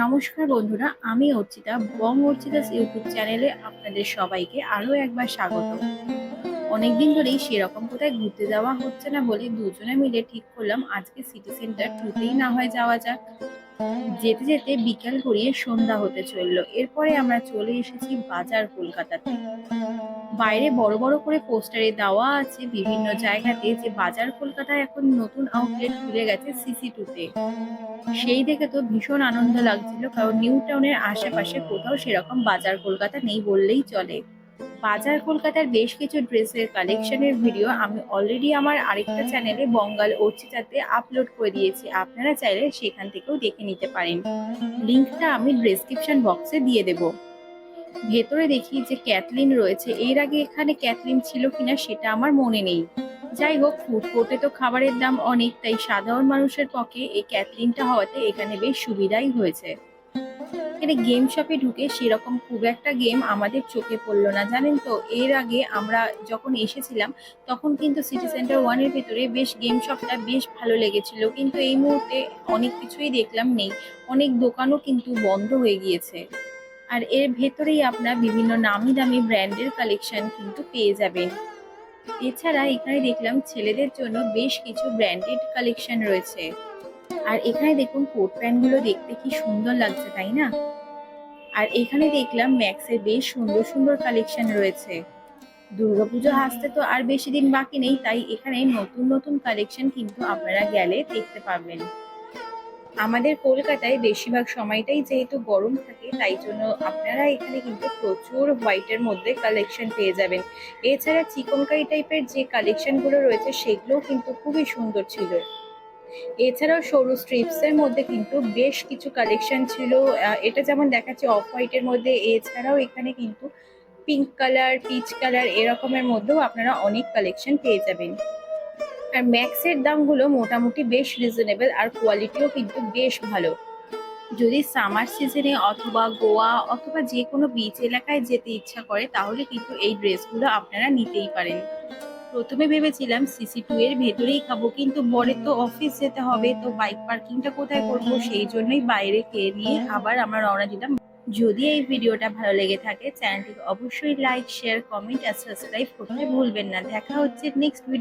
নমস্কার বন্ধুরা, আমি অর্চিতা, বং অর্চিতাস ইউটিউব চ্যানেলে আপনাদের সবাইকে আরও একবার স্বাগত। অনেকদিন ধরেই সেরকম কোথায় ঘুরতে যাওয়া হচ্ছে না বলে দুজনে মিলে ঠিক করলাম, আজকে সিটি সেন্টার টুতেই না হয় যাওয়া যাক। যেতে যেতে বিকেল গড়িয়ে সন্ধ্যা হতে চলল। এরপরে আমরা চলে এসেছি বাজার কলকাতাতে। বাইরে বড় বড় করে পোস্টারে দেওয়া আছে বিভিন্ন জায়গাতে যে বাজার কলকাতায় এখন নতুন আউটলেট খুলে গেছে সিসি টুতে সেই দেখে তো ভীষণ আনন্দ লাগছিল, কারণ নিউ টাউনের আশেপাশে কোথাও সেরকম বাজার কলকাতা নেই বললেই চলে। বাজার কলকাতার বেশ কিছু ড্রেসের কালেকশনের ভিডিও আমি অলরেডি আমার আরেকটা চ্যানেলে বঙ্গাল অর্চিতাতে আপলোড করে দিয়েছি। আপনারা চাইলে সেখান থেকেও দেখে নিতে পারেন। লিঙ্কটা আমি ডেসক্রিপশন বক্সে দিয়ে দেব। ভেতরে দেখি যে ক্যাথলিন রয়েছে। এর আগে এখানে ক্যাথলিন ছিল কিনা সেটা আমার মনে নেই। যাই হোক ফুড কোর্টে তো খাবারের দাম অনেক তাই সাধারণ মানুষের পক্ষে এই ক্যাথলিনটা হওয়াতে এখানে বেশ সুবিধাই হয়েছে। এখানে গেম শপে ঢুকে সেরকম খুব একটা গেম আমাদের চোখে পড়ল না। জানেন তো, এর আগে আমরা যখন এসেছিলাম, তখন কিন্তু সিটি সেন্টার ওয়ানের ভিতরে বেশ গেম শপটা বেশ ভালো লেগেছিল। কিন্তু এই মুহূর্তে অনেক কিছুই দেখলাম নেই। অনেক দোকানও কিন্তু বন্ধ হয়ে গিয়েছে। আর এর ভেতরেই আপনার বিভিন্ন নামি দামি ব্র্যান্ডের কালেকশন কিন্তু পেয়ে যাবেন। এছাড়া এখানে দেখলাম ছেলেদের জন্য বেশ কিছু ব্র্যান্ডেড কালেকশন রয়েছে। আর এখানে দেখুন কোট প্যান্টগুলো দেখতে কি সুন্দর লাগছে, তাই না? আর এখানে দেখলাম ম্যাক্সের বেশ সুন্দর সুন্দর কালেকশন রয়েছে। দুর্গাপুজো আসতে তো আর বেশি দিন বাকি নেই, তাই এখানে নতুন নতুন কালেকশন কিন্তু আপনারা গেলে দেখতে পাবেন। আমাদের কলকাতায় বেশিরভাগ সময়টাই যেহেতু গরম থাকে, তাই জন্য আপনারা এখানে কিন্তু প্রচুর হোয়াইটের মধ্যে কালেকশন পেয়ে যাবেন। এছাড়া চিকনকারি টাইপের যে কালেকশনগুলো রয়েছে, সেগুলোও কিন্তু খুবই সুন্দর ছিল। এছাড়াও সরু স্ট্রিপসের মধ্যে কিন্তু বেশ কিছু কালেকশন ছিল। এটা যেমন দেখাচ্ছে অফ হোয়াইটের মধ্যে, এছাড়াও এখানে কিন্তু পিঙ্ক কালার পিচ কালার এরকমের মধ্যেও আপনারা অনেক কালেকশন পেয়ে যাবেন। আর ম্যাক্সের দামগুলো মোটামুটি বেশ রিজনেবল আর কোয়ালিটিও কিন্তু বেশ ভালো। যদি সামার সিজনে অথবা গোয়া অথবা যে কোনো বিচ এলাকায় যেতে ইচ্ছা করে, তাহলে কিন্তু এই ড্রেসগুলো আপনারা নিতেই পারেন। প্রথমে ভেবেছিলাম সিসি টু এর ভেতরেই খাব কিন্তু পরে তো অফিস যেতে হবে তো বাইক পার্কিংটা কোথায় করব? সেই জন্যই বাইরে খেয়ে নিয়ে আবার আমরা রওনা দিলাম। যদি এই ভিডিওটা ভালো লেগে থাকে চ্যানেলটিকে অবশ্যই লাইক শেয়ার কমেন্ট আর সাবস্ক্রাইব করতে ভুলবেন না। দেখা হচ্ছে নেক্সট ভিডিও